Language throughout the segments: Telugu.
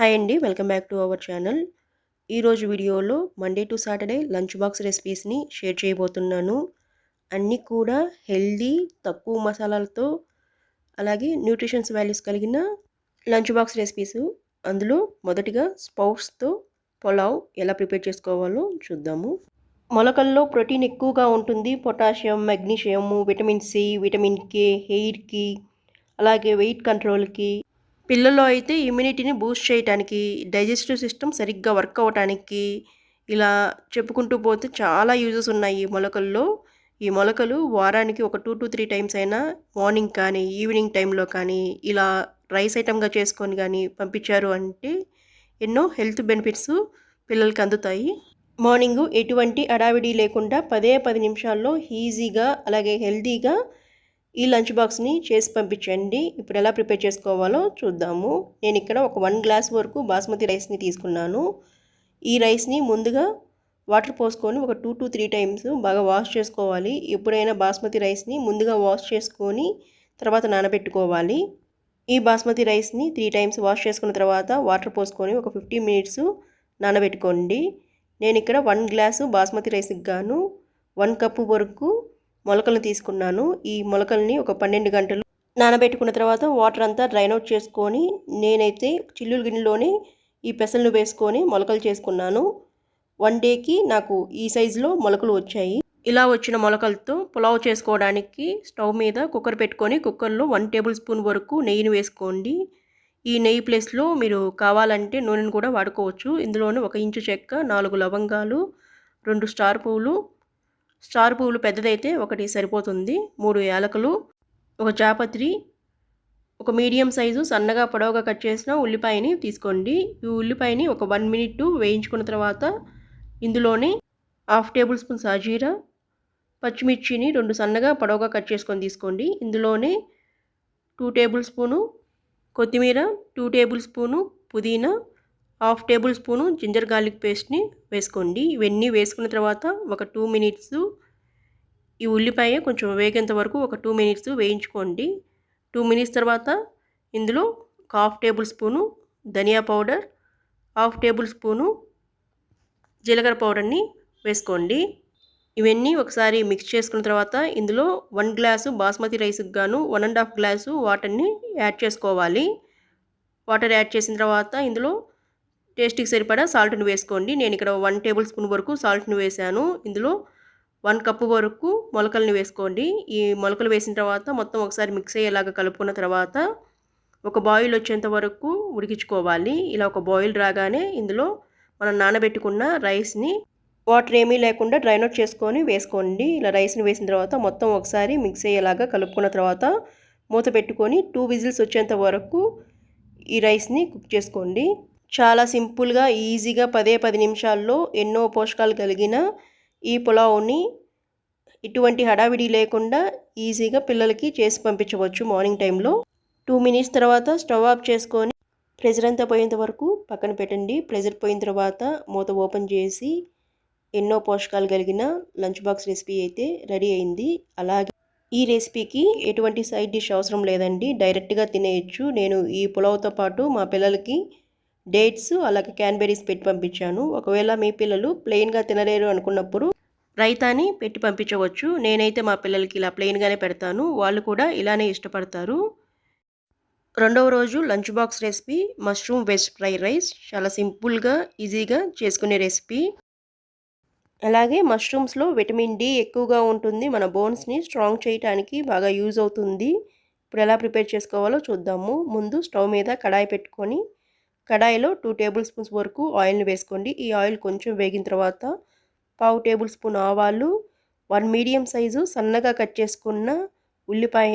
హాయ్ అండి welcome back to our channel ఈరోజు వీడియోలో Monday to Saturday lunch box రెసిపీస్ని share చేయబోతున్నాను. అన్నీ కూడా హెల్దీ తక్కువ మసాలాలతో అలాగే న్యూట్రిషన్స్ వాల్యూస్ కలిగిన లంచ్ బాక్స్ రెసిపీస్ అందులో మొదటిగా స్పౌట్స్తో పొలావ్ ఎలా ప్రిపేర్ చేసుకోవాలో చూద్దాము. మొలకల్లో ప్రోటీన్ ఎక్కువగా ఉంటుంది. Potassium magnesium vitamin C vitamin K హెయిర్కి అలాగే వెయిట్ కంట్రోల్కి పిల్లల్లో అయితే ఇమ్యూనిటీని బూస్ట్ చేయడానికి డైజెస్టివ్ సిస్టమ్ సరిగ్గా వర్క్ అవ్వటానికి ఇలా చెప్పుకుంటూ పోతే చాలా యూజెస్ ఉన్నాయి ఈ మొలకల్లో. ఈ మొలకలు వారానికి ఒక టూ టు త్రీ టైమ్స్ అయినా మార్నింగ్ కానీ ఈవినింగ్ టైంలో కానీ ఇలా రైస్ ఐటమ్గా చేసుకొని కానీ పంపించారు అంటే ఎన్నో హెల్త్ బెనిఫిట్స్ పిల్లలకి అందుతాయి. మార్నింగ్ ఎటువంటి అడావిడి లేకుండా పదే పది నిమిషాల్లో ఈజీగా అలాగే హెల్తీగా ఈ లంచ్ బాక్స్ని చేసి పంపించండి. ఇప్పుడు ఎలా ప్రిపేర్ చేసుకోవాలో చూద్దాము. నేను ఇక్కడ ఒక వన్ గ్లాస్ వరకు బాస్మతి రైస్ని తీసుకున్నాను. ఈ రైస్ని ముందుగా వాటర్ పోసుకొని ఒక టూ టు త్రీ టైమ్స్ బాగా వాష్ చేసుకోవాలి. ఎప్పుడైనా బాస్మతి రైస్ని ముందుగా వాష్ చేసుకొని తర్వాత నానబెట్టుకోవాలి. ఈ బాస్మతి రైస్ని త్రీ టైమ్స్ వాష్ చేసుకున్న తర్వాత వాటర్ పోసుకొని ఒక ఫిఫ్టీ మినిట్స్ నానబెట్టుకోండి. నేను ఇక్కడ వన్ గ్లాసు బాస్మతి రైస్కి గాను వన్ కప్పు వరకు మొలకలు తీసుకున్నాను. ఈ మొలకల్ని ఒక పన్నెండు గంటలు నానబెట్టుకున్న తర్వాత వాటర్ అంతా డ్రైన్ అవుట్ చేసుకొని నేనైతే చిల్లుల గిన్నెలోనే ఈ పెసలను వేసుకొని మొలకలు చేసుకున్నాను. వన్ డేకి నాకు ఈ సైజులో మొలకలు వచ్చాయి. ఇలా వచ్చిన మొలకలతో పులావ్ చేసుకోవడానికి స్టవ్ మీద కుక్కర్ పెట్టుకొని కుక్కర్లో వన్ టేబుల్ స్పూన్ వరకు నెయ్యిని వేసుకోండి. ఈ నెయ్యి ప్లేస్లో మీరు కావాలంటే నూనెను కూడా వాడుకోవచ్చు. ఇందులోనే ఒక ఇంచు చెక్క నాలుగు లవంగాలు రెండు స్టార్ పువ్వులు స్టార్ పువ్వులు పెద్దదైతే ఒకటి సరిపోతుంది. మూడు యాలకులు ఒక చాపత్రి ఒక మీడియం సైజు సన్నగా పొడవుగా కట్ చేసిన ఉల్లిపాయని తీసుకోండి. ఈ ఉల్లిపాయని ఒక వన్ మినిట్ వేయించుకున్న తర్వాత ఇందులోనే హాఫ్ టేబుల్ స్పూన్ సాజీరా పచ్చిమిర్చిని రెండు సన్నగా పొడవుగా కట్ చేసుకొని తీసుకోండి. ఇందులోనే టూ టేబుల్ స్పూను కొత్తిమీర టూ టేబుల్ స్పూను పుదీనా half table spoon ginger garlic పేస్ట్ని వేసుకోండి. ఇవన్నీ వేసుకున్న తర్వాత ఒక టూ మినిట్స్ ఈ ఉల్లిపాయ కొంచెం వేగేంత వరకు ఒక టూ మినిట్స్ వేయించుకోండి. టూ మినిట్స్ తర్వాత ఇందులో ఒక half tablespoon dhania powder half tablespoon జీలకర్ర పౌడర్ని వేసుకోండి. ఇవన్నీ ఒకసారి మిక్స్ చేసుకున్న తర్వాత ఇందులో వన్ గ్లాసు బాస్మతి రైస్కి గాను వన్ అండ్ హాఫ్ గ్లాసు వాటర్ని యాడ్ చేసుకోవాలి. వాటర్ యాడ్ చేసిన తర్వాత ఇందులో టేస్ట్కి సరిపడా సాల్ట్ని వేసుకోండి. నేను ఇక్కడ వన్ టేబుల్ స్పూన్ వరకు సాల్ట్ని వేసాను. ఇందులో వన్ కప్పు వరకు మొలకల్ని వేసుకోండి. ఈ మొలకలు వేసిన తర్వాత మొత్తం ఒకసారి మిక్స్ అయ్యేలాగా కలుపుకున్న తర్వాత ఒక బాయిల్ వచ్చేంత వరకు ఉడికించుకోవాలి. ఇలా ఒక బాయిల్ రాగానే ఇందులో మనం నానబెట్టుకున్న రైస్ని వాటర్ ఏమీ లేకుండా డ్రైన్ అవుట్ చేసుకొని వేసుకోండి. ఇలా రైస్ని వేసిన తర్వాత మొత్తం ఒకసారి మిక్స్ అయ్యేలాగా కలుపుకున్న తర్వాత మూత పెట్టుకొని టూ విజిల్స్ వచ్చేంత వరకు ఈ రైస్ని కుక్ చేసుకోండి. చాలా సింపుల్గా ఈజీగా పదే పది నిమిషాల్లో ఎన్నో పోషకాలు కలిగిన ఈ పులావ్ని ఇటువంటి హడావిడి లేకుండా ఈజీగా పిల్లలకి చేసి పంపించవచ్చు మార్నింగ్ టైంలో. టూ మినిట్స్ తర్వాత స్టవ్ ఆఫ్ చేసుకొని ప్రెజర్ అంతా పోయేంత వరకు పక్కన పెట్టండి. ప్రెజర్ పోయిన తర్వాత మూత ఓపెన్ చేసి ఎన్నో పోషకాలు కలిగిన లంచ్ బాక్స్ రెసిపీ అయితే రెడీ అయింది. అలాగే ఈ రెసిపీకి ఎటువంటి సైడ్ డిష్ అవసరం లేదండి. డైరెక్ట్గా తినేయచ్చు. నేను ఈ పులావ్తో పాటు మా పిల్లలకి డేట్స్ అలాగే క్యాన్బెరీస్ పెట్టి పంపించాను. ఒకవేళ మీ పిల్లలు ప్లెయిన్గా తినలేరు అనుకున్నప్పుడు రైతాని పెట్టి పంపించవచ్చు. నేనైతే మా పిల్లలకి ఇలా ప్లెయిన్గానే పెడతాను. వాళ్ళు కూడా ఇలానే ఇష్టపడతారు. రెండవ రోజు lunch box recipe mushroom veg fried rice చాలా సింపుల్గా ఈజీగా చేసుకునే రెసిపీ. అలాగే మష్రూమ్స్లో విటమిన్ డి ఎక్కువగా ఉంటుంది. మన బోన్స్ని స్ట్రాంగ్ చేయడానికి బాగా యూజ్ అవుతుంది. ఇప్పుడు ఎలా ప్రిపేర్ చేసుకోవాలో చూద్దాము. ముందు స్టవ్ మీద కడాయి పెట్టుకొని కడాయిలో టూ టేబుల్ స్పూన్స్ వరకు ఆయిల్ని వేసుకోండి. ఈ ఆయిల్ కొంచెం వేగిన తర్వాత పావు టేబుల్ స్పూన్ ఆవాలు వన్ మీడియం సైజు సన్నగా కట్ చేసుకున్న ఉల్లిపాయ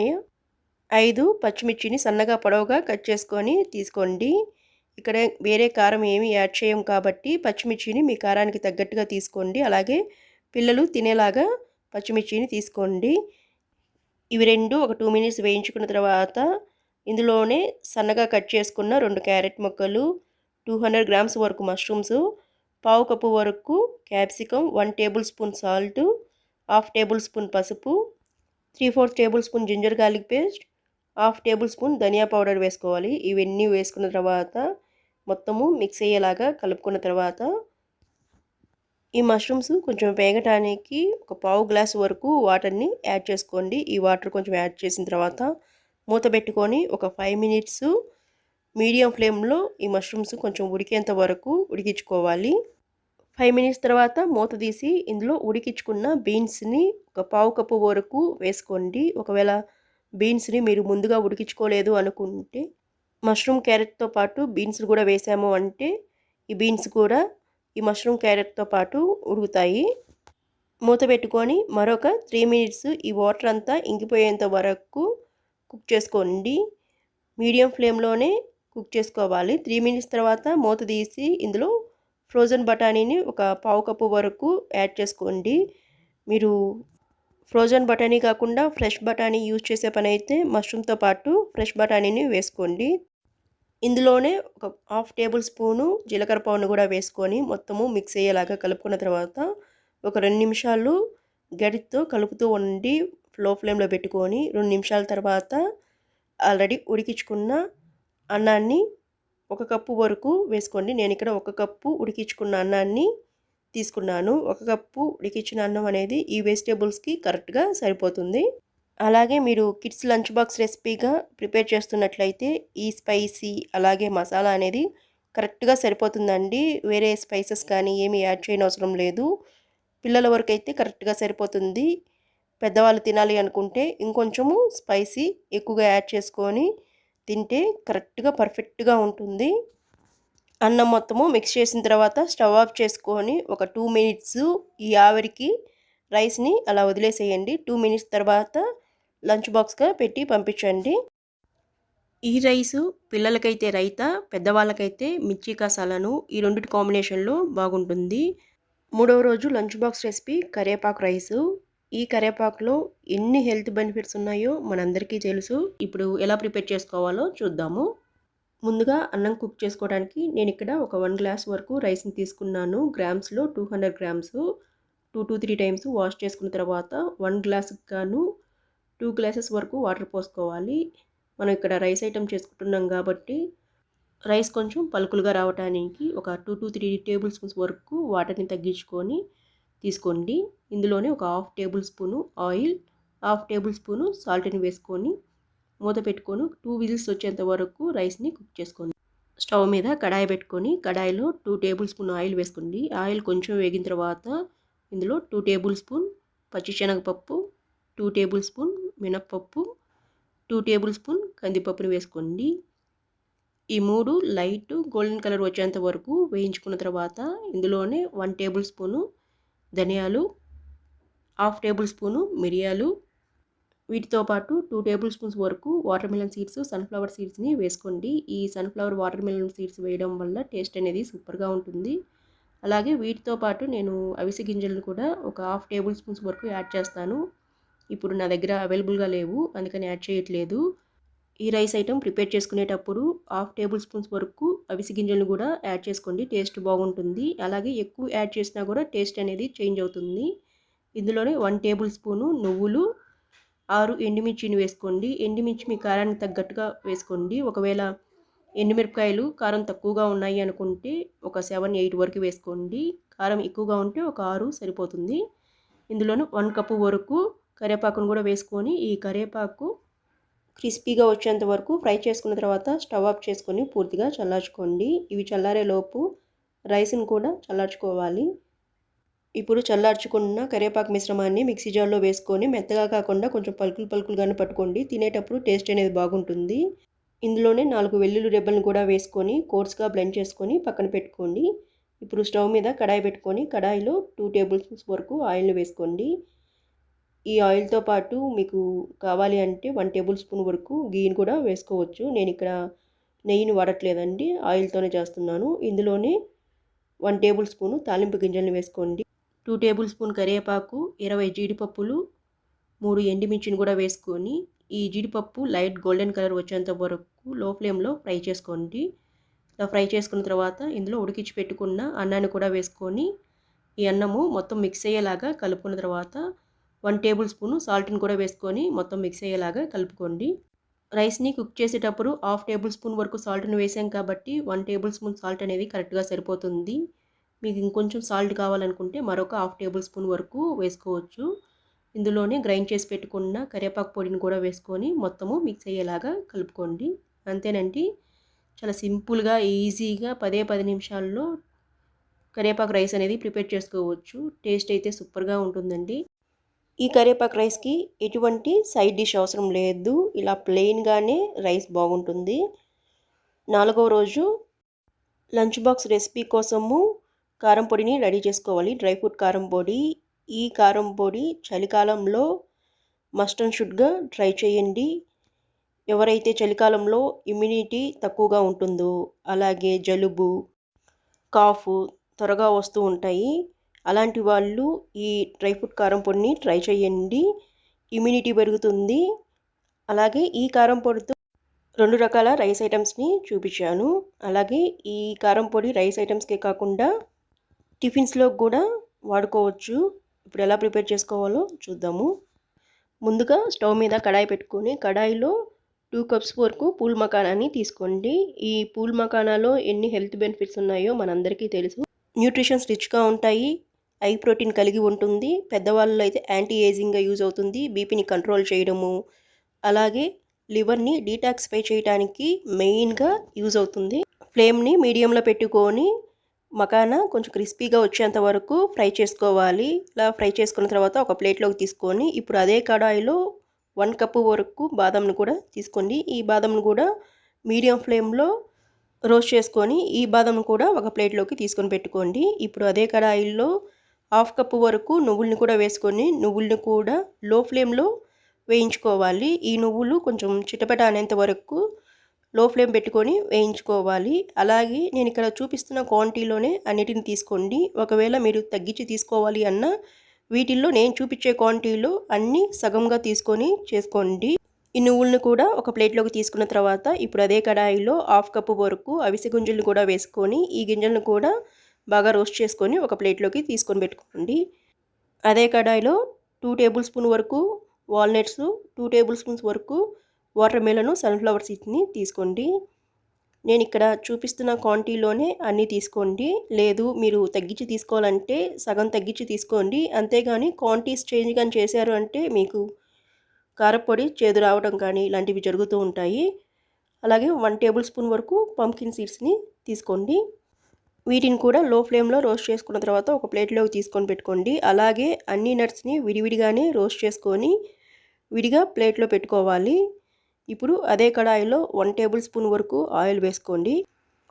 ఐదు పచ్చిమిర్చిని సన్నగా పొడవుగా కట్ చేసుకొని తీసుకోండి. ఇక్కడ వేరే కారం ఏమీ యాడ్ చేయం కాబట్టి పచ్చిమిర్చిని మీ కారానికి తగ్గట్టుగా తీసుకోండి. అలాగే పిల్లలు తినేలాగా పచ్చిమిర్చిని తీసుకోండి. ఇవి రెండు ఒక టూ మినిట్స్ వేయించుకున్న తర్వాత ఇందులోనే సన్నగా కట్ చేసుకున్న రెండు క్యారెట్ ముక్కలు టూ హండ్రెడ్ గ్రామ్స్ వరకు మష్రూమ్స్ పావు కప్పు వరకు capsicum one tablespoon salt half tablespoon పసుపు three fourth tablespoon ginger garlic paste half tablespoon dhania powder వేసుకోవాలి. ఇవన్నీ వేసుకున్న తర్వాత మొత్తము మిక్స్ అయ్యేలాగా కలుపుకున్న తర్వాత ఈ మష్రూమ్స్ కొంచెం వేగటానికి ఒక పావు గ్లాస్ వరకు వాటర్ని యాడ్ చేసుకోండి. ఈ వాటర్ కొంచెం యాడ్ చేసిన తర్వాత మూత పెట్టుకొని ఒక ఫైవ్ మినిట్స్ మీడియం ఫ్లేమ్లో ఈ మష్రూమ్స్ కొంచెం ఉడికేంత వరకు ఉడికించుకోవాలి. ఫైవ్ మినిట్స్ తర్వాత మూత తీసి ఇందులో ఉడికించుకున్న బీన్స్ని ఒక పావు కప్పు వరకు వేసుకోండి. ఒకవేళ బీన్స్ని మీరు ముందుగా ఉడికించుకోలేదు అనుకుంటే మష్రూమ్ క్యారెట్తో పాటు బీన్స్ కూడా వేసాము అంటే ఈ బీన్స్ కూడా ఈ మష్రూమ్ క్యారెట్తో పాటు ఉడుకుతాయి. మూత పెట్టుకొని మరొక త్రీ మినిట్స్ ఈ వాటర్ అంతా ఇంకిపోయేంత వరకు కుక్ చేసుకోండి. మీడియం ఫ్లేమ్లోనే కుక్ చేసుకోవాలి. త్రీ మినిట్స్ తర్వాత మూత తీసి ఇందులో ఫ్రోజన్ బఠానీని ఒక పావు కప్పు వరకు యాడ్ చేసుకోండి. మీరు ఫ్రోజన్ బఠానీ కాకుండా ఫ్రెష్ బఠానీ యూజ్ చేసే పని అయితే మష్రూమ్తో పాటు ఫ్రెష్ బఠానీని వేసుకోండి. ఇందులోనే ఒక హాఫ్ టేబుల్ స్పూను జీలకర్ర పౌడర్ కూడా వేసుకొని మొత్తము మిక్స్ అయ్యేలాగా కలుపుకున్న తర్వాత ఒక రెండు నిమిషాలు గడితో కలుపుతూ ఉండి లో ఫ్లేమ్లో పెట్టుకొని రెండు నిమిషాల తర్వాత ఆల్రెడీ ఉడికించుకున్న అన్నాన్ని ఒక కప్పు వరకు వేసుకోండి. నేను ఇక్కడ ఒక కప్పు ఉడికించుకున్న అన్నాన్ని తీసుకున్నాను. ఒక కప్పు ఉడికించిన అన్నం అనేది ఈ వెజిటేబుల్స్కి కరెక్ట్గా సరిపోతుంది. అలాగే మీరు కిడ్స్ లంచ్ బాక్స్ రెసిపీగా ప్రిపేర్ చేస్తున్నట్లయితే ఈ స్పైసీ అలాగే మసాలా అనేది కరెక్ట్గా సరిపోతుందండి. వేరే స్పైసెస్ కానీ ఏమీ యాడ్ చేయనవసరం లేదు. పిల్లల వరకు అయితే కరెక్ట్గా సరిపోతుంది. పెద్దవాళ్ళు తినాలి అనుకుంటే ఇంకొంచెము స్పైసీ ఎక్కువగా యాడ్ చేసుకొని తింటే కరెక్ట్గా పర్ఫెక్ట్గా ఉంటుంది. అన్నం మొత్తము మిక్స్ చేసిన తర్వాత స్టవ్ ఆఫ్ చేసుకొని ఒక టూ మినిట్స్ ఈ ఆవిరికి రైస్ని అలా వదిలేసేయండి. టూ మినిట్స్ తర్వాత లంచ్ బాక్స్గా పెట్టి పంపించండి. ఈ రైసు పిల్లలకైతే రైత పెద్దవాళ్ళకైతే మిర్చి కసాలను ఈ రెండింటి కాంబినేషన్లో బాగుంటుంది. మూడవ రోజు లంచ్ బాక్స్ రెసిపీ కరేపాకు రైసు. ఈ కరేపాకులో ఎన్ని హెల్త్ బెనిఫిట్స్ ఉన్నాయో మనందరికీ తెలుసు. ఇప్పుడు ఎలా ప్రిపేర్ చేసుకోవాలో చూద్దాము. ముందుగా అన్నం కుక్ చేసుకోవడానికి నేను ఇక్కడ ఒక వన్ గ్లాస్ వరకు రైస్ని తీసుకున్నాను. గ్రామ్స్లో two hundred grams two two three times wash చేసుకున్న తర్వాత వన్ గ్లాస్కి గాను టూ గ్లాసెస్ వరకు వాటర్ పోసుకోవాలి. మనం ఇక్కడ రైస్ ఐటమ్ చేసుకుంటున్నాం కాబట్టి రైస్ కొంచెం పలుకులుగా రావడానికి ఒక two two three table spoons వరకు వాటర్ని తగ్గించుకొని తీసుకోండి. ఇందులోనే ఒక half tablespoon oil half tablespoon సాల్ట్ని వేసుకొని మూత పెట్టుకొని టూ విజిల్స్ వచ్చేంత వరకు రైస్ని కుక్ చేసుకోండి. స్టవ్ మీద కడాయి పెట్టుకొని కడాయిలో టూ టేబుల్ స్పూన్ ఆయిల్ వేసుకోండి. ఆయిల్ కొంచెం వేగిన తర్వాత ఇందులో టూ టేబుల్ స్పూన్ పచ్చిశనగపప్పు టూ టేబుల్ స్పూన్ మినప్పప్పు టూ టేబుల్ స్పూన్ కందిపప్పుని వేసుకోండి. ఈ మూడు లైట్ గోల్డెన్ కలర్ వచ్చేంత వరకు వేయించుకున్న తర్వాత ఇందులోనే వన్ టేబుల్ స్పూను ధనియాలు హాఫ్ టేబుల్ స్పూను మిరియాలు వీటితో పాటు టూ టేబుల్ స్పూన్స్ వరకు వాటర్ మిలన్ సీడ్స్ సన్ఫ్లవర్ సీడ్స్ని వేసుకోండి. ఈ సన్ఫ్లవర్ వాటర్ మిలన్ సీడ్స్ వేయడం వల్ల టేస్ట్ అనేది సూపర్గా ఉంటుంది. అలాగే వీటితో పాటు నేను అవిసె గింజలను కూడా ఒక హాఫ్ టేబుల్ స్పూన్స్ వరకు యాడ్ చేస్తాను. ఇప్పుడు నా దగ్గర అవైలబుల్గా లేవు అందుకని యాడ్ చేయట్లేదు. ఈ రైస్ ఐటెం ప్రిపేర్ చేసుకునేటప్పుడు హాఫ్ టేబుల్ స్పూన్స్ వరకు అవిసి గింజలను కూడా యాడ్ చేసుకోండి. టేస్ట్ బాగుంటుంది. అలాగే ఎక్కువ యాడ్ చేసినా కూడా టేస్ట్ అనేది చేంజ్ అవుతుంది. ఇందులోనే వన్ టేబుల్ స్పూను నువ్వులు ఆరు ఎండుమిర్చిని వేసుకోండి. ఎండుమిర్చి మీ కారానికి తగ్గట్టుగా వేసుకోండి. ఒకవేళ ఎండుమిరపకాయలు కారం తక్కువగా ఉన్నాయి అనుకుంటే ఒక సెవెన్ ఎయిట్ వరకు వేసుకోండి. కారం ఎక్కువగా ఉంటే ఒక ఆరు సరిపోతుంది. ఇందులోనూ వన్ కప్పు వరకు కరివేపాకును కూడా వేసుకొని ఈ కరివేపాకు క్రిస్పీగా వచ్చేంత వరకు ఫ్రై చేసుకున్న తర్వాత స్టవ్ ఆఫ్ చేసుకొని పూర్తిగా చల్లార్చుకోండి. ఇవి చల్లారేలోపు రైస్ని కూడా చల్లార్చుకోవాలి. ఇప్పుడు చల్లార్చుకున్న కరివేపాకు మిశ్రమాన్ని మిక్సీ జార్లో వేసుకొని మెత్తగా కాకుండా కొంచెం పలుకులు పలుకులుగానే పట్టుకోండి. తినేటప్పుడు టేస్ట్ అనేది బాగుంటుంది. ఇందులోనే నాలుగు వెల్లుల్లి రెబ్బలను కూడా వేసుకొని కోర్స్గా బ్లెండ్ చేసుకొని పక్కన పెట్టుకోండి. ఇప్పుడు స్టవ్ మీద కడాయి పెట్టుకొని కడాయిలో టూ టేబుల్ స్పూన్స్ వరకు ఆయిల్ని వేసుకోండి. ఈ ఆయిల్తో పాటు మీకు కావాలి అంటే వన్ టేబుల్ స్పూన్ వరకు గీని కూడా వేసుకోవచ్చు. నేను ఇక్కడ నెయ్యిని వాడట్లేదండి. ఆయిల్తోనే చేస్తున్నాను. ఇందులోనే వన్ టేబుల్ స్పూను తాలింపు గింజల్ని వేసుకోండి. టూ టేబుల్ స్పూన్ కరివేపాకు ఇరవై జీడిపప్పులు మూడు ఎండుమిర్చిని కూడా వేసుకొని ఈ జీడిపప్పు లైట్ గోల్డెన్ కలర్ వచ్చేంత వరకు లో ఫ్లేమ్లో ఫ్రై చేసుకోండి. ఇలా ఫ్రై చేసుకున్న తర్వాత ఇందులో ఉడికించి పెట్టుకున్న అన్నాన్ని కూడా వేసుకొని ఈ అన్నము మొత్తం మిక్స్ అయ్యేలాగా కలుపుకున్న తర్వాత వన్ టేబుల్ స్పూను సాల్ట్ని కూడా వేసుకొని మొత్తం మిక్స్ అయ్యేలాగా కలుపుకోండి. రైస్ని కుక్ చేసేటప్పుడు హాఫ్ టేబుల్ స్పూన్ వరకు సాల్ట్ని వేసాం కాబట్టి వన్ టేబుల్ స్పూన్ సాల్ట్ అనేది కరెక్ట్గా సరిపోతుంది. మీకు ఇంకొంచెం సాల్ట్ కావాలనుకుంటే మరొక హాఫ్ టేబుల్ స్పూన్ వరకు వేసుకోవచ్చు. ఇందులోనే గ్రైండ్ చేసి పెట్టుకున్న కరివేపాకు పొడిని కూడా వేసుకొని మొత్తము మిక్స్ అయ్యేలాగా కలుపుకోండి. అంతేనండి. చాలా సింపుల్గా ఈజీగా పదే పది నిమిషాల్లో కరివేపాకు రైస్ అనేది ప్రిపేర్ చేసుకోవచ్చు. టేస్ట్ అయితే సూపర్గా ఉంటుందండి. ఈ కరివేపాకు రైస్కి ఎటువంటి సైడ్ డిష్ అవసరం లేదు. ఇలా ప్లెయిన్గానే రైస్ బాగుంటుంది. నాలుగవ రోజు లంచ్ బాక్స్ రెసిపీ కోసము కారం పొడిని రెడీ చేసుకోవాలి. డ్రై ఫ్రూట్ కారం పొడి. ఈ కారం పొడి చలికాలంలో మస్ట్ అండ్ షుడ్గా ట్రై చేయండి. ఎవరైతే చలికాలంలో ఇమ్యూనిటీ తక్కువగా ఉంటుందో అలాగే జలుబు కాఫ్ త్వరగా వస్తూ ఉంటాయి. అలాంటి వాళ్ళు ఈ డ్రై ఫ్రూట్ కారం పొడిని ట్రై చేయండి. ఇమ్యూనిటీ పెరుగుతుంది. అలాగే ఈ కారం పొడితో రెండు రకాల రైస్ ఐటమ్స్ని చూపించాను. అలాగే ఈ కారం పొడి రైస్ ఐటమ్స్కే కాకుండా టిఫిన్స్లో కూడా వాడుకోవచ్చు. ఇప్పుడు ఎలా ప్రిపేర్ చేసుకోవాలో చూద్దాము. ముందుగా స్టవ్ మీద కడాయి పెట్టుకొని కడాయిలో టూ కప్స్ వరకు పూల్ మకానాన్ని తీసుకోండి. ఈ పూల్ మకానాలో ఎన్ని హెల్త్ బెనిఫిట్స్ ఉన్నాయో మనందరికీ తెలుసు. న్యూట్రిషన్స్ రిచ్గా ఉంటాయి. ఐ ప్రోటీన్ కలిగి ఉంటుంది. పెద్దవాళ్ళలో అయితే యాంటీ ఏజింగ్గా యూజ్ అవుతుంది. బీపీని కంట్రోల్ చేయడము అలాగే లివర్ని డీటాక్సిఫై చేయడానికి మెయిన్గా యూజ్ అవుతుంది. ఫ్లేమ్ని మీడియంలో పెట్టుకొని మకాన కొంచెం క్రిస్పీగా వచ్చేంత వరకు ఫ్రై చేసుకోవాలి. ఇలా ఫ్రై చేసుకున్న తర్వాత ఒక ప్లేట్లోకి తీసుకొని ఇప్పుడు అదే కడాయిలో వన్ కప్పు వరకు బాదంను కూడా తీసుకోండి. ఈ బాదంను కూడా మీడియం ఫ్లేమ్లో రోస్ట్ చేసుకొని ఈ బాదంను కూడా ఒక ప్లేట్లోకి తీసుకొని పెట్టుకోండి. ఇప్పుడు అదే కడాయిల్లో హాఫ్ కప్పు వరకు నువ్వుల్ని కూడా వేసుకొని నువ్వుల్ని కూడా లో ఫ్లేమ్లో వేయించుకోవాలి. ఈ నువ్వులు కొంచెం చిటపట అనేంత వరకు లో ఫ్లేమ్ పెట్టుకొని వేయించుకోవాలి. అలాగే నేను ఇక్కడ చూపిస్తున్న క్వాంటిటీలోనే అన్నిటిని తీసుకోండి. ఒకవేళ మీరు తగ్గించి తీసుకోవాలి అన్న వీటిల్లో నేను చూపించే క్వాంటిటీలో అన్నీ సగంగా తీసుకొని చేసుకోండి. ఈ నువ్వులను కూడా ఒక ప్లేట్లోకి తీసుకున్న తర్వాత ఇప్పుడు అదే కడాయిలో హాఫ్ కప్పు వరకు అవిసె గింజలను కూడా వేసుకొని ఈ గింజలను కూడా బాగా రోస్ట్ చేసుకొని ఒక ప్లేట్లోకి తీసుకొని పెట్టుకోండి. అదే కడాయిలో టూ టేబుల్ స్పూన్ వరకు వాల్నట్స్ టూ టేబుల్ స్పూన్స్ వరకు వాటర్ మెలను సన్ఫ్లవర్ సీడ్ని తీసుకోండి. నేను ఇక్కడ చూపిస్తున్న క్వాంటిటీలోనే అన్నీ తీసుకోండి. లేదు మీరు తగ్గించి తీసుకోవాలంటే సగం తగ్గించి తీసుకోండి. అంతేగాని క్వాంటిటీస్ చేంజ్ కానీ చేశారు అంటే మీకు కారపొడి చేదు రావడం కానీ ఇలాంటివి జరుగుతూ ఉంటాయి. అలాగే వన్ టేబుల్ స్పూన్ వరకు పంకిన్ సీడ్స్ని తీసుకోండి. వీటిని కూడా లో ఫ్లేమ్లో రోస్ట్ చేసుకున్న తర్వాత ఒక ప్లేట్లోకి తీసుకొని పెట్టుకోండి. అలాగే అన్ని నట్స్ని విడివిడిగానే రోస్ట్ చేసుకొని విడిగా ప్లేట్లో పెట్టుకోవాలి. ఇప్పుడు అదే కడాయిలో వన్ టేబుల్ స్పూన్ వరకు ఆయిల్ వేసుకోండి.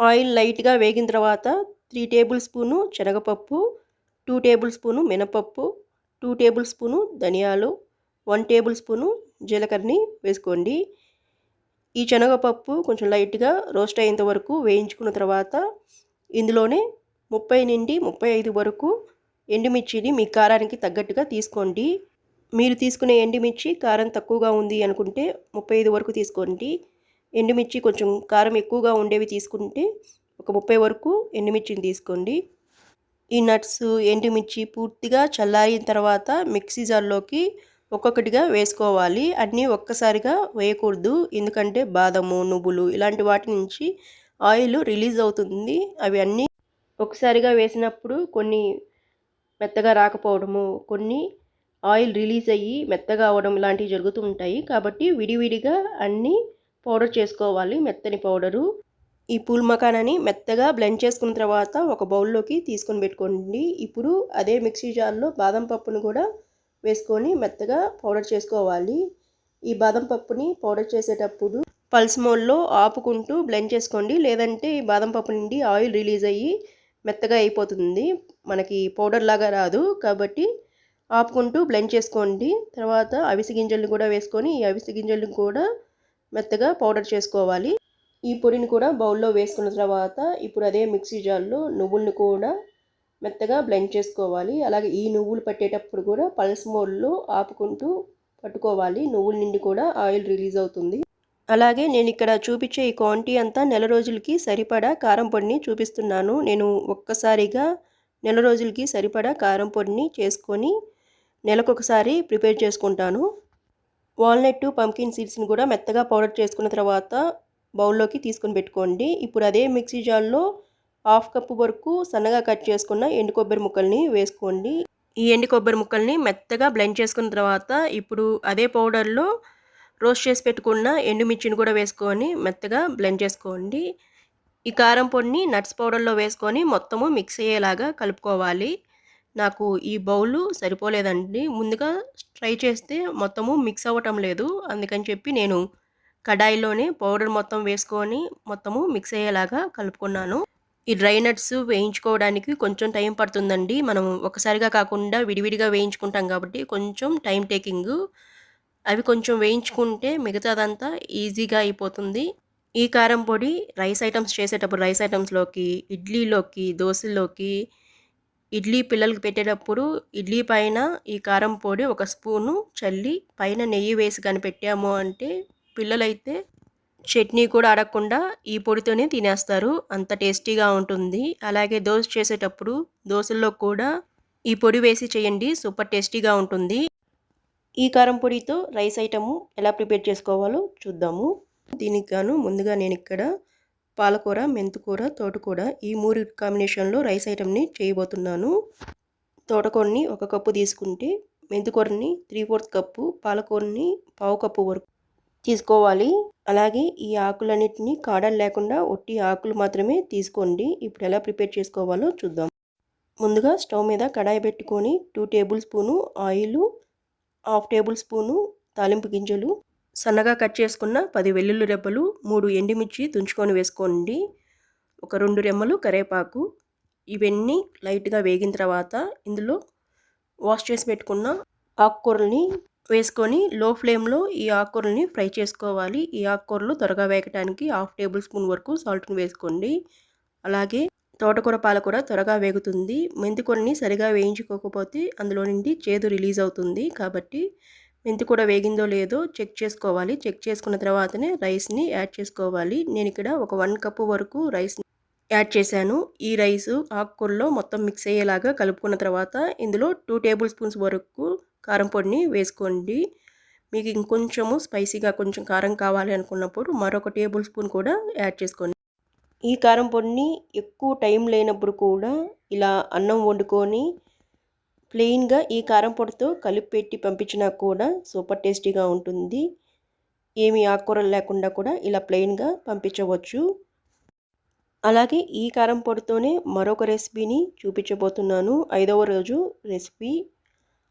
ఆయిల్ లైట్గా వేగిన తర్వాత త్రీ టేబుల్ స్పూను శనగపప్పు టూ టేబుల్ స్పూను మినపప్పు టూ టేబుల్ స్పూను ధనియాలు వన్ టేబుల్ స్పూను జీలకర్రని వేసుకోండి. ఈ శనగపప్పు కొంచెం లైట్గా రోస్ట్ అయ్యేంత వరకు వేయించుకున్న తర్వాత ఇందులోనే ముప్పై నుండి ముప్పై ఐదు వరకు ఎండుమిర్చిని మీ కారానికి తగ్గట్టుగా తీసుకోండి. మీరు తీసుకునే ఎండుమిర్చి కారం తక్కువగా ఉంది అనుకుంటే ముప్పై ఐదు వరకు తీసుకోండి. ఎండుమిర్చి కొంచెం కారం ఎక్కువగా ఉండేవి తీసుకుంటే ఒక ముప్పై వరకు ఎండుమిర్చిని తీసుకోండి. ఈ నట్స్ ఎండుమిర్చి పూర్తిగా చల్లారిన తర్వాత మిక్సీ జార్లోకి ఒక్కొక్కటిగా వేసుకోవాలి. అన్నీ ఒక్కసారిగా వేయకూడదు. ఎందుకంటే బాదము నువ్వులు ఇలాంటి వాటి నుంచి ఆయిల్ రిలీజ్ అవుతుంది. అవి అన్నీ ఒకసారిగా వేసినప్పుడు కొన్ని మెత్తగా రాకపోవడము కొన్ని ఆయిల్ రిలీజ్ అయ్యి మెత్తగా అవ్వడం ఇలాంటివి జరుగుతూ ఉంటాయి. కాబట్టి విడివిడిగా అన్నీ పౌడర్ చేసుకోవాలి. మెత్తని పౌడరు. ఈ పూల్ మకానాన్ని మెత్తగా బ్లెండ్ చేసుకున్న తర్వాత ఒక బౌల్లోకి తీసుకొని పెట్టుకోండి. ఇప్పుడు అదే మిక్సీ జార్లో బాదం పప్పును కూడా వేసుకొని మెత్తగా పౌడర్ చేసుకోవాలి. ఈ బాదం పప్పుని పౌడర్ చేసేటప్పుడు పల్స్ మోల్లో ఆపుకుంటూ బ్లెండ్ చేసుకోండి. లేదంటే ఈ బాదం పప్పు నుండి ఆయిల్ రిలీజ్ అయ్యి మెత్తగా అయిపోతుంది. మనకి పౌడర్ లాగా రాదు. కాబట్టి ఆపుకుంటూ బ్లెండ్ చేసుకోండి. తర్వాత అవిసి గింజలను కూడా వేసుకొని ఈ అవిసి గింజలను కూడా మెత్తగా పౌడర్ చేసుకోవాలి. ఈ పొడిని కూడా బౌల్లో వేసుకున్న తర్వాత ఇప్పుడు అదే మిక్సీ జార్లో నువ్వులను కూడా మెత్తగా బ్లెండ్ చేసుకోవాలి. అలాగే ఈ నువ్వులు పట్టేటప్పుడు కూడా పల్స్ మోల్లో ఆపుకుంటూ పట్టుకోవాలి. నువ్వుల నుండి కూడా ఆయిల్ రిలీజ్ అవుతుంది. అలాగే నేను ఇక్కడ చూపించే ఈ క్వాంటిటీ అంతా నెల రోజులకి సరిపడా కారం పొడిని చూపిస్తున్నాను. నేను ఒక్కసారిగా నెల రోజులకి సరిపడా కారం పొడిని చేసుకొని నెలకొకసారి ప్రిపేర్ చేసుకుంటాను. వాల్నట్ పంకిన్ సీడ్స్ని కూడా మెత్తగా పౌడర్ చేసుకున్న తర్వాత బౌల్లోకి తీసుకొని పెట్టుకోండి. ఇప్పుడు అదే మిక్సీ జార్లో హాఫ్ కప్పు వరకు సన్నగా కట్ చేసుకున్న ఎండు కొబ్బరి ముక్కల్ని వేసుకోండి. ఈ ఎండు కొబ్బరి ముక్కల్ని మెత్తగా బ్లెండ్ చేసుకున్న తర్వాత ఇప్పుడు అదే పౌడర్లో రోస్ట్ చేసి పెట్టుకున్న ఎండుమిర్చిని కూడా వేసుకొని మెత్తగా బ్లెండ్ చేసుకోండి. ఈ కారం పొడిని నట్స్ పౌడర్లో వేసుకొని మొత్తము మిక్స్ అయ్యేలాగా కలుపుకోవాలి. నాకు ఈ బౌలు సరిపోలేదండి. ముందుగా ట్రై చేస్తే మొత్తము మిక్స్ అవ్వటం లేదు. అందుకని చెప్పి నేను కడాయిలోనే పౌడర్ మొత్తం వేసుకొని మొత్తము మిక్స్ అయ్యేలాగా కలుపుకున్నాను. ఈ డ్రై నట్స్ వేయించుకోవడానికి కొంచెం టైం పడుతుందండి. మనం ఒకసారిగా కాకుండా విడివిడిగా వేయించుకుంటాం కాబట్టి కొంచెం టైం టేకింగ్ అవి కొంచెం వేయించుకుంటే మిగతాదంతా ఈజీగా అయిపోతుంది. ఈ కారం పొడి రైస్ ఐటమ్స్ చేసేటప్పుడు రైస్ ఐటమ్స్లోకి ఇడ్లీలోకి దోశల్లోకి ఇడ్లీ పిల్లలకు పెట్టేటప్పుడు ఇడ్లీ పైన ఈ కారం పొడి ఒక స్పూను చల్లి పైన నెయ్యి వేసి కానీ పెట్టాము అంటే పిల్లలైతే చట్నీ కూడా అడగకుండా ఈ పొడితోనే తినేస్తారు. అంత టేస్టీగా ఉంటుంది. అలాగే దోశ చేసేటప్పుడు దోశల్లో కూడా ఈ పొడి వేసి చేయండి. సూపర్ టేస్టీగా ఉంటుంది. ఈ కారం పొడితో రైస్ ఐటము ఎలా ప్రిపేర్ చేసుకోవాలో చూద్దాము. దీనికి గాను ముందుగా నేను ఇక్కడ పాలకూర మెంతుకూర తోటకూర ఈ మూడు కాంబినేషన్లో రైస్ ఐటమ్ని చేయబోతున్నాను. తోటకూరని ఒక కప్పు తీసుకుంటే మెంతుకూరని త్రీ ఫోర్త్ కప్పు పాలకూరని పావు కప్పు వరకు తీసుకోవాలి. అలాగే ఈ ఆకులన్నిటిని కాడలు లేకుండా ఒట్టి ఆకులు మాత్రమే తీసుకోండి. ఇప్పుడు ఎలా ప్రిపేర్ చేసుకోవాలో చూద్దాం. ముందుగా స్టవ్ మీద కడాయి పెట్టుకొని two tablespoon oil half tablespoon తాలింపు గింజలు సన్నగా కట్ చేసుకున్న పది వెల్లుల్లి రెబ్బలు మూడు ఎండుమిర్చి తుంచుకొని వేసుకోండి. ఒక రెండు రెమ్మలు కరేపాకు ఇవన్నీ లైట్గా వేగిన తర్వాత ఇందులో వాష్ చేసి పెట్టుకున్న ఆకుకూరల్ని వేసుకొని లో ఫ్లేమ్లో ఈ ఆకుకూరల్ని ఫ్రై చేసుకోవాలి. ఈ ఆకుకూరలు త్వరగా వేగటానికి హాఫ్ టేబుల్ స్పూన్ వరకు సాల్ట్ని వేసుకోండి. అలాగే తోటకూర పాలకూర త్వరగా వేగుతుంది. మెంతికూరని సరిగా వేయించుకోకపోతే అందులో నుండి చేదు రిలీజ్ అవుతుంది. కాబట్టి మెంతి కూడా వేగిందో లేదో చెక్ చేసుకోవాలి. చెక్ చేసుకున్న తర్వాతనే రైస్ని యాడ్ చేసుకోవాలి. నేను ఇక్కడ ఒక వన్ కప్పు వరకు రైస్ యాడ్ చేశాను. ఈ రైస్ ఆకుకూరలో మొత్తం మిక్స్ అయ్యేలాగా కలుపుకున్న తర్వాత ఇందులో టూ టేబుల్ స్పూన్స్ వరకు కారం పొడిని వేసుకోండి. మీకు ఇంకొంచెము స్పైసీగా కొంచెం కారం కావాలి అనుకున్నప్పుడు మరొక టేబుల్ స్పూన్ కూడా యాడ్ చేసుకోండి. ఈ కారం పొడిని ఎక్కువ టైం లేనప్పుడు కూడా ఇలా అన్నం వండుకొని ప్లెయిన్గా ఈ కారం పొడితో కలిపి పెట్టి పంపించినా కూడా సూపర్ టేస్టీగా ఉంటుంది. ఏమి ఆకుకూరలు లేకుండా కూడా ఇలా ప్లెయిన్గా పంపించవచ్చు. అలాగే ఈ కారం పొడితోనే మరొక రెసిపీని చూపించబోతున్నాను. ఐదవ రోజు రెసిపీ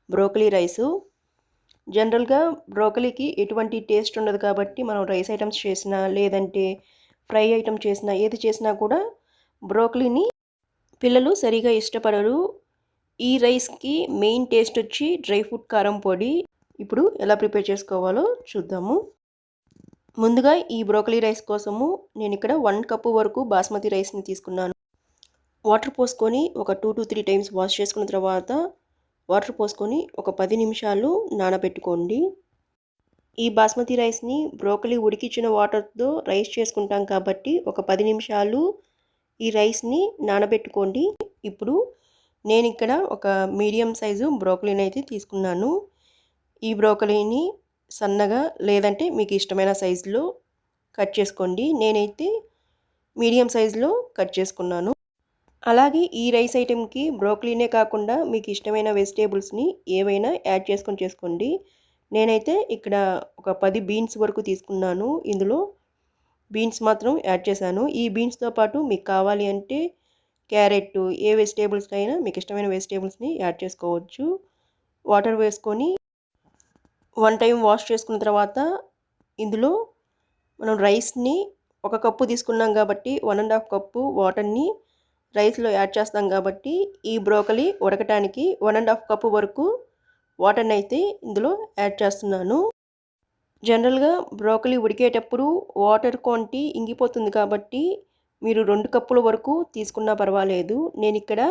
బ్రోకలీ రైసు. జనరల్గా బ్రోకలీకి ఎటువంటి టేస్ట్ ఉండదు కాబట్టి మనం రైస్ ఐటమ్స్ చేసినా లేదంటే ఫ్రై ఐటమ్ చేసినా ఏది చేసినా కూడా బ్రోకలీని పిల్లలు సరిగా ఇష్టపడరు. ఈ రైస్కి మెయిన్ టేస్ట్ వచ్చి డ్రై ఫ్రూట్ కారం పొడి. ఇప్పుడు ఎలా ప్రిపేర్ చేసుకోవాలో చూద్దాము. ముందుగా ఈ బ్రోకలీ రైస్ కోసము నేను ఇక్కడ వన్ కప్పు వరకు బాస్మతి రైస్ని తీసుకున్నాను. వాటర్ పోసుకొని ఒక two to three times wash చేసుకున్న తర్వాత వాటర్ పోసుకొని ఒక పది నిమిషాలు నానబెట్టుకోండి. ఈ బాస్మతి రైస్ని బ్రోకలీ ఉడికించిన వాటర్తో రైస్ చేసుకుంటాం కాబట్టి ఒక పది నిమిషాలు ఈ రైస్ని నానబెట్టుకోండి. ఇప్పుడు నేను ఇక్కడ ఒక మీడియం సైజు బ్రోకలీని అయితే తీసుకున్నాను. ఈ బ్రోకలీని సన్నగా లేదంటే మీకు ఇష్టమైన సైజులో కట్ చేసుకోండి. నేనైతే మీడియం సైజులో కట్ చేసుకున్నాను. అలాగే ఈ రైస్ ఐటెంకి బ్రోకలీనే కాకుండా మీకు ఇష్టమైన వెజిటేబుల్స్ని ఏవైనా యాడ్ చేసుకొని చేసుకోండి. నేనైతే ఇక్కడ ఒక పది బీన్స్ వరకు తీసుకున్నాను. ఇందులో బీన్స్ మాత్రం యాడ్ చేశాను. ఈ బీన్స్తో పాటు మీకు కావాలి అంటే క్యారెట్ ఏ వెజిటేబుల్స్ అయినా మీకు ఇష్టమైన వెజిటేబుల్స్ని యాడ్ చేసుకోవచ్చు. వాటర్ వేసుకొని వన్ టైం వాష్ చేసుకున్న తర్వాత ఇందులో మనం రైస్ని ఒక కప్పు తీసుకున్నాం కాబట్టి వన్ అండ్ హాఫ్ కప్పు వాటర్ని రైస్లో యాడ్ చేస్తాం కాబట్టి ఈ బ్రోకలీ ఉడకటానికి వన్ అండ్ హాఫ్ కప్పు వరకు వాటర్ని అయితే ఇందులో యాడ్ చేస్తున్నాను. జనరల్గా బ్రోకలీ ఉడికేటప్పుడు వాటర్ క్వాంటిటీ ఇంగిపోతుంది కాబట్టి మీరు రెండు కప్పుల వరకు తీసుకున్నా పర్వాలేదు. నేను ఇక్కడ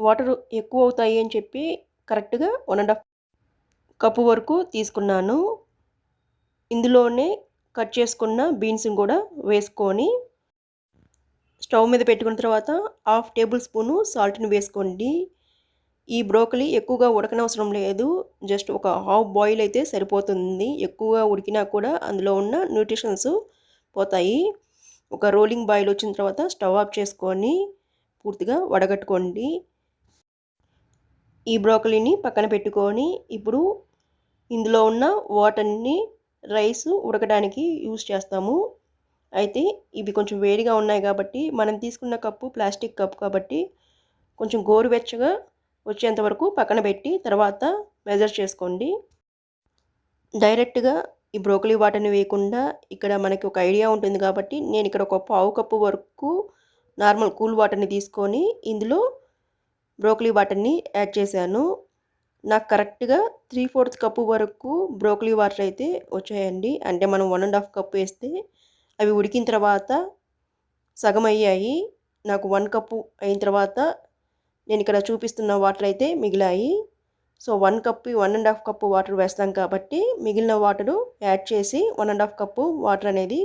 వాటర్ ఎక్కువ అవుతాయి అని చెప్పి కరెక్ట్గా వన్ అండ్ హాఫ్ కప్పు వరకు తీసుకున్నాను. ఇందులోనే కట్ చేసుకున్న బీన్స్ని కూడా వేసుకొని స్టవ్ మీద పెట్టుకున్న తర్వాత హాఫ్ టేబుల్ స్పూను సాల్ట్ని వేసుకోండి. ఈ బ్రోకలీ ఎక్కువగా ఉడకనవసరం లేదు. జస్ట్ ఒక హాఫ్ బాయిల్ అయితే సరిపోతుంది. ఎక్కువగా ఉడికినా కూడా అందులో ఉన్న న్యూట్రిషన్స్ పోతాయి. ఒక రోలింగ్ బాయిల్ వచ్చిన తర్వాత స్టవ్ ఆఫ్ చేసుకొని పూర్తిగా వడగట్టుకోండి. ఈ బ్రోకలీని పక్కన పెట్టుకొని ఇప్పుడు ఇందులో ఉన్న వాటర్ని రైస్ ఉడకడానికి యూస్ చేస్తాము. అయితే ఇవి కొంచెం వేడిగా ఉన్నాయి కాబట్టి మనం తీసుకున్న కప్పు ప్లాస్టిక్ కప్ కాబట్టి కొంచెం గోరువెచ్చగా వచ్చేంత వరకు పక్కన పెట్టి తర్వాత మెజర్ చేసుకోండి. డైరెక్ట్గా ఈ బ్రోకలీ వాటర్ని వేయకుండా ఇక్కడ మనకి ఒక ఐడియా ఉంటుంది కాబట్టి నేను ఇక్కడ ఒక పావు కప్పు వరకు నార్మల్ కూల్ వాటర్ని తీసుకొని ఇందులో బ్రోకలీ వాటర్ని యాడ్ చేశాను. నాకు కరెక్ట్గా త్రీ ఫోర్త్ కప్పు వరకు బ్రోకలీ వాటర్ అయితే వచ్చాయండి. అంటే మనం వన్ అండ్ హాఫ్ కప్ వేస్తే అవి ఉడికిన తర్వాత సగం అయ్యాయి. నాకు వన్ కప్పు అయిన తర్వాత నేను ఇక్కడ చూపిస్తున్న వాటర్ అయితే మిగిలాయి. So one cup one and half cup water వేస్తాం కాబట్టి మిగిలిన వాటరు యాడ్ చేసి one and half cup water అనేది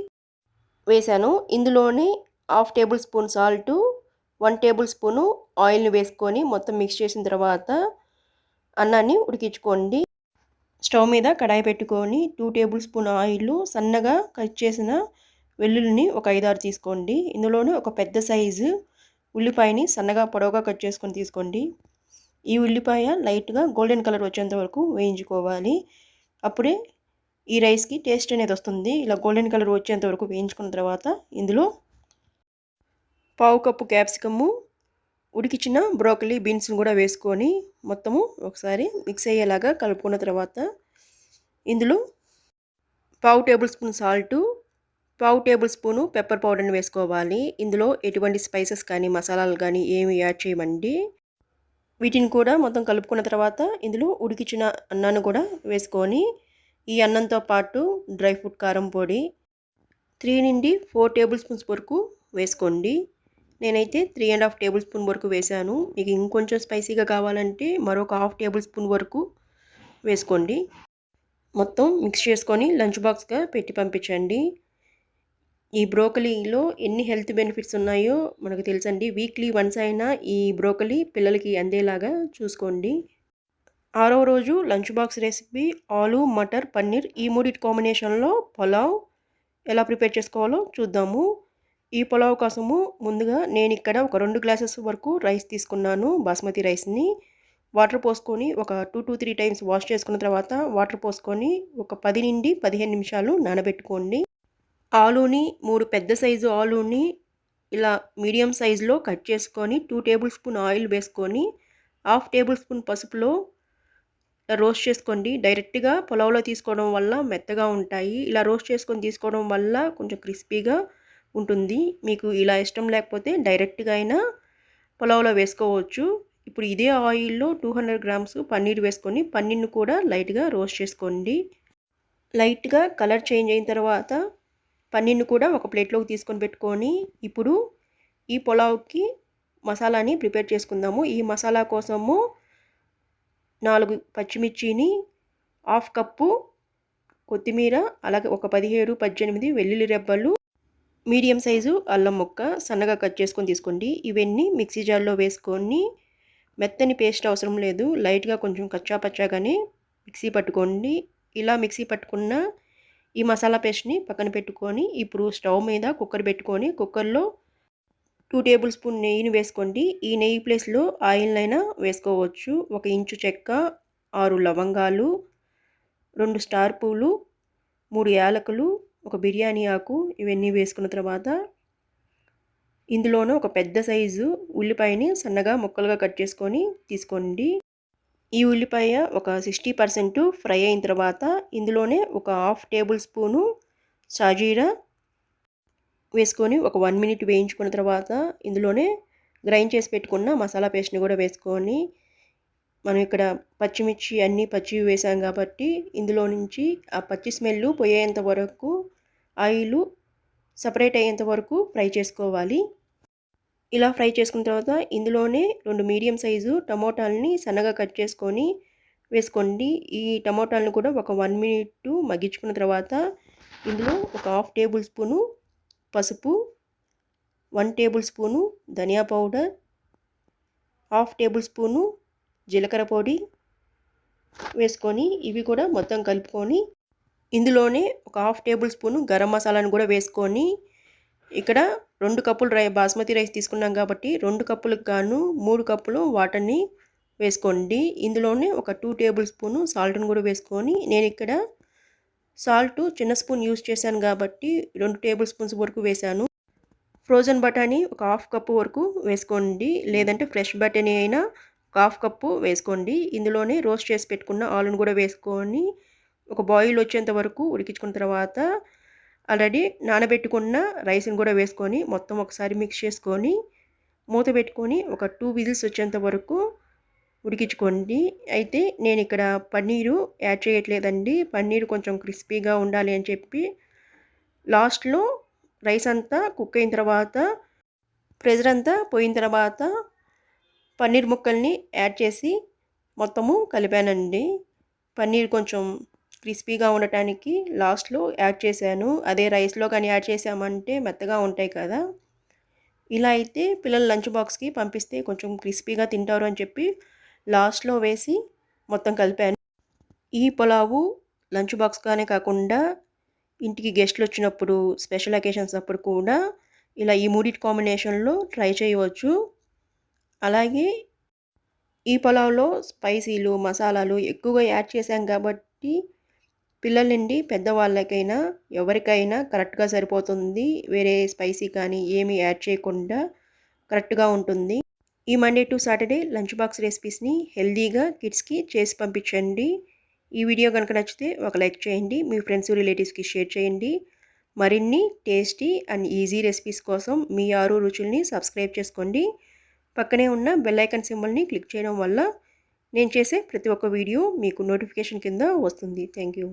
వేశాను. ఇందులోని half tablespoon salt one tablespoon ఆయిల్ని వేసుకొని మొత్తం మిక్స్ చేసిన తర్వాత అన్నాన్ని ఉడికించుకోండి. స్టవ్ మీద కడాయి పెట్టుకొని టూ టేబుల్ స్పూన్ ఆయిల్ సన్నగా కట్ చేసిన వెల్లుల్లిని ఒక ఐదారు తీసుకోండి. ఇందులోనే ఒక పెద్ద సైజు ఉల్లిపాయని సన్నగా పొడవుగా కట్ చేసుకొని తీసుకోండి. ఈ ఉల్లిపాయ లైట్గా గోల్డెన్ కలర్ వచ్చేంత వరకు వేయించుకోవాలి. అప్పుడే ఈ రైస్కి టేస్ట్ అనేది వస్తుంది. ఇలా గోల్డెన్ కలర్ వచ్చేంత వరకు వేయించుకున్న తర్వాత ఇందులో పావు కప్పు క్యాప్సికము ఉడికిచ్చిన బ్రోకలీ బీన్స్ని కూడా వేసుకొని మొత్తము ఒకసారి మిక్స్ అయ్యేలాగా కలుపుకున్న తర్వాత ఇందులో పావు టేబుల్ స్పూన్ సాల్టు పావు టేబుల్ స్పూను పెప్పర్ పౌడర్ని వేసుకోవాలి. ఇందులో ఎటువంటి స్పైసెస్ కానీ మసాలాలు కానీ ఏమి యాడ్ చేయమండి. వీటిని కూడా మొత్తం కలుపుకున్న తర్వాత ఇందులో ఉడికించిన అన్నాన్ని కూడా వేసుకొని ఈ అన్నంతో పాటు డ్రై ఫ్రూట్ కారం పొడి త్రీ నుండి ఫోర్ టేబుల్ స్పూన్స్ వరకు వేసుకోండి. నేనైతే three and half table spoon వరకు వేశాను. మీకు ఇంకొంచెం స్పైసీగా కావాలంటే మరొక హాఫ్ టేబుల్ స్పూన్ వరకు వేసుకోండి. మొత్తం మిక్స్ చేసుకొని లంచ్ బాక్స్గా పెట్టి పంపించండి. ఈ బ్రోకలీలో ఎన్ని హెల్త్ బెనిఫిట్స్ ఉన్నాయో మనకు తెలుసండి. వీక్లీ వన్స్ అయినా ఈ బ్రోకలీ పిల్లలకి అందేలాగా చూసుకోండి. ఆరో రోజు లంచ్ బాక్స్ రెసిపీ ఆలు మటర్ పన్నీర్ ఈ మూడిటి కాంబినేషన్లో పులావ్ ఎలా ప్రిపేర్ చేసుకోవాలో చూద్దాము. ఈ పులావ్ కోసము ముందుగా నేను ఇక్కడ ఒక రెండు గ్లాసెస్ వరకు రైస్ తీసుకున్నాను బాస్మతి రైస్ని. వాటర్ పోసుకొని ఒక two to three times wash చేసుకున్న తర్వాత వాటర్ పోసుకొని ఒక పది నుండి పదిహేను నిమిషాలు నానబెట్టుకోండి. ఆలూని మూడు పెద్ద సైజు ఆలూని ఇలా మీడియం సైజులో కట్ చేసుకొని టూ టేబుల్ స్పూన్ ఆయిల్ వేసుకొని హాఫ్ టేబుల్ స్పూన్ పసుపులో రోస్ట్ చేసుకోండి. డైరెక్ట్గా పొలంలో తీసుకోవడం వల్ల మెత్తగా ఉంటాయి. ఇలా రోస్ట్ చేసుకొని తీసుకోవడం వల్ల కొంచెం క్రిస్పీగా ఉంటుంది. మీకు ఇలా ఇష్టం లేకపోతే డైరెక్ట్గా అయినా పొలంలో వేసుకోవచ్చు. ఇప్పుడు ఇదే ఆయిల్లో టూ హండ్రెడ్ గ్రామ్స్ పన్నీర్ వేసుకొని పన్నీర్ను కూడా లైట్గా రోస్ట్ చేసుకోండి. లైట్గా కలర్ చేంజ్ అయిన తర్వాత పన్నీర్ని కూడా ఒక ప్లేట్లోకి తీసుకొని పెట్టుకొని ఇప్పుడు ఈ పులావ్కి మసాలాని ప్రిపేర్ చేసుకుందాము. ఈ మసాలా కోసము నాలుగు పచ్చిమిర్చిని హాఫ్ కప్పు కొత్తిమీర అలాగే ఒక పదిహేడు పద్దెనిమిది వెల్లుల్లి రెబ్బలు మీడియం సైజు అల్లం ముక్క సన్నగా కట్ చేసుకొని తీసుకోండి. ఇవన్నీ మిక్సీ జార్లో వేసుకొని మెత్తని పేస్ట్ అవసరం లేదు. లైట్గా కొంచెం కచ్చాపచ్చాగానే మిక్సీ పట్టుకోండి. ఇలా మిక్సీ పట్టుకున్న ఈ మసాలా పేస్ట్ని పక్కన పెట్టుకొని ఇప్పుడు స్టవ్ మీద కుక్కర్ పెట్టుకొని కుక్కర్లో టూ టేబుల్ స్పూన్ నెయ్యిని వేసుకోండి. ఈ నెయ్యి ప్లేస్లో ఆయిల్నైనా వేసుకోవచ్చు. ఒక ఇంచు చెక్క ఆరు లవంగాలు రెండు స్టార్ పూలు మూడు యాలకులు ఒక బిర్యానీ ఆకు ఇవన్నీ వేసుకున్న తర్వాత ఇందులోనూ ఒక పెద్ద సైజు ఉల్లిపాయని సన్నగా ముక్కలుగా కట్ చేసుకొని తీసుకోండి. ఈ ఉల్లిపాయ ఒక సిక్స్టీ పర్సెంట్ ఫ్రై అయిన తర్వాత ఇందులోనే ఒక హాఫ్ టేబుల్ స్పూను సాజీరా వేసుకొని ఒక వన్ మినిట్ వేయించుకున్న తర్వాత ఇందులోనే గ్రైండ్ చేసి పెట్టుకున్న మసాలా పేస్ట్ని కూడా వేసుకొని మనం ఇక్కడ పచ్చిమిర్చి అన్నీ పచ్చివి వేసాం కాబట్టి ఇందులో నుంచి ఆ పచ్చి స్మెల్ పోయేంత వరకు ఆయిల్ సపరేట్ అయ్యేంత వరకు ఫ్రై చేసుకోవాలి. ఇలా ఫ్రై చేసుకున్న తర్వాత ఇందులోనే రెండు మీడియం సైజు టమోటాలని సన్నగా కట్ చేసుకొని వేసుకోండి. ఈ టమోటాలను కూడా ఒక వన్ మినిట్ మగ్గించుకున్న తర్వాత ఇందులో ఒక హాఫ్ టేబుల్ స్పూను పసుపు వన్ టేబుల్ స్పూను ధనియా పౌడర్ హాఫ్ టేబుల్ స్పూను జీలకర్ర పొడి వేసుకొని ఇవి కూడా మొత్తం కలుపుకొని ఇందులోనే ఒక హాఫ్ టేబుల్ స్పూను గరం మసాలాను కూడా వేసుకొని ఇక్కడ రెండు కప్పులు రై బాస్మతి రైస్ తీసుకున్నాం కాబట్టి రెండు కప్పులకు గాను మూడు కప్పులు వాటర్ని వేసుకోండి. ఇందులోనే ఒక టూ టేబుల్ స్పూను సాల్ట్ని కూడా వేసుకొని నేను ఇక్కడ సాల్ట్ చిన్న స్పూన్ యూస్ చేశాను కాబట్టి రెండు టేబుల్ స్పూన్స్ వరకు వేశాను. ఫ్రోజన్ బఠానీ ఒక హాఫ్ కప్పు వరకు వేసుకోండి. లేదంటే ఫ్రెష్ బఠానీ అయినా ఒక హాఫ్ కప్పు వేసుకోండి. ఇందులోనే రోస్ట్ చేసి పెట్టుకున్న ఆలును కూడా వేసుకొని ఒక బాయిల్ వచ్చేంత వరకు ఉడికించుకున్న తర్వాత ఆల్రెడీ నానబెట్టుకున్న రైస్ని కూడా వేసుకొని మొత్తం ఒకసారి మిక్స్ చేసుకొని మూత పెట్టుకొని ఒక టూ విజిల్స్ వచ్చేంత వరకు ఉడికించుకోండి. అయితే నేను ఇక్కడ పన్నీరు యాడ్ చేయట్లేదండి. పన్నీరు కొంచెం క్రిస్పీగా ఉండాలి అని చెప్పి లాస్ట్లో రైస్ అంతా కుక్ అయిన తర్వాత ప్రెజర్ అంతా పోయిన తర్వాత పన్నీర్ ముక్కల్ని యాడ్ చేసి మొత్తము కలిపానండి. పన్నీర్ కొంచెం క్రిస్పీగా ఉండటానికి లాస్ట్లో యాడ్ చేశాను. అదే రైస్లో కానీ యాడ్ చేసామంటే మెత్తగా ఉంటాయి కదా. ఇలా అయితే పిల్లలు లంచ్ బాక్స్కి పంపిస్తే కొంచెం క్రిస్పీగా తింటారు అని చెప్పి లాస్ట్లో వేసి మొత్తం కలిపాను. ఈ పులావు లంచ్ బాక్స్గానే కాకుండా ఇంటికి గెస్ట్లు వచ్చినప్పుడు స్పెషల్ అకేషన్స్ అప్పుడు కూడా ఇలా ఈ మూడిటి కాంబినేషన్లో ట్రై చేయవచ్చు. అలాగే ఈ పొలావులో స్పైసీలు మసాలాలు ఎక్కువగా యాడ్ చేశాం కాబట్టి పిల్లల నుండి పెద్దవాళ్ళకైనా ఎవరికైనా కరెక్ట్గా సరిపోతుంది. వేరే స్పైసీ కానీ ఏమీ యాడ్ చేయకుండా కరెక్ట్గా ఉంటుంది. ఈ Monday to Saturday lunch box రెసిపీస్ని హెల్దీగా కిడ్స్కి చేసి పంపించండి. ఈ వీడియో కనుక నచ్చితే ఒక లైక్ చేయండి మీ ఫ్రెండ్స్ రిలేటివ్స్కి షేర్ చేయండి. మరిన్ని టేస్టీ అండ్ ఈజీ రెసిపీస్ కోసం మీ ఆరు రుచుల్ని సబ్స్క్రైబ్ చేసుకోండి. పక్కనే ఉన్న బెల్ ఐకన్ సింబల్ని క్లిక్ చేయడం వల్ల నేను చేసే ప్రతి ఒక్క వీడియో మీకు నోటిఫికేషన్ కింద వస్తుంది. Thank you.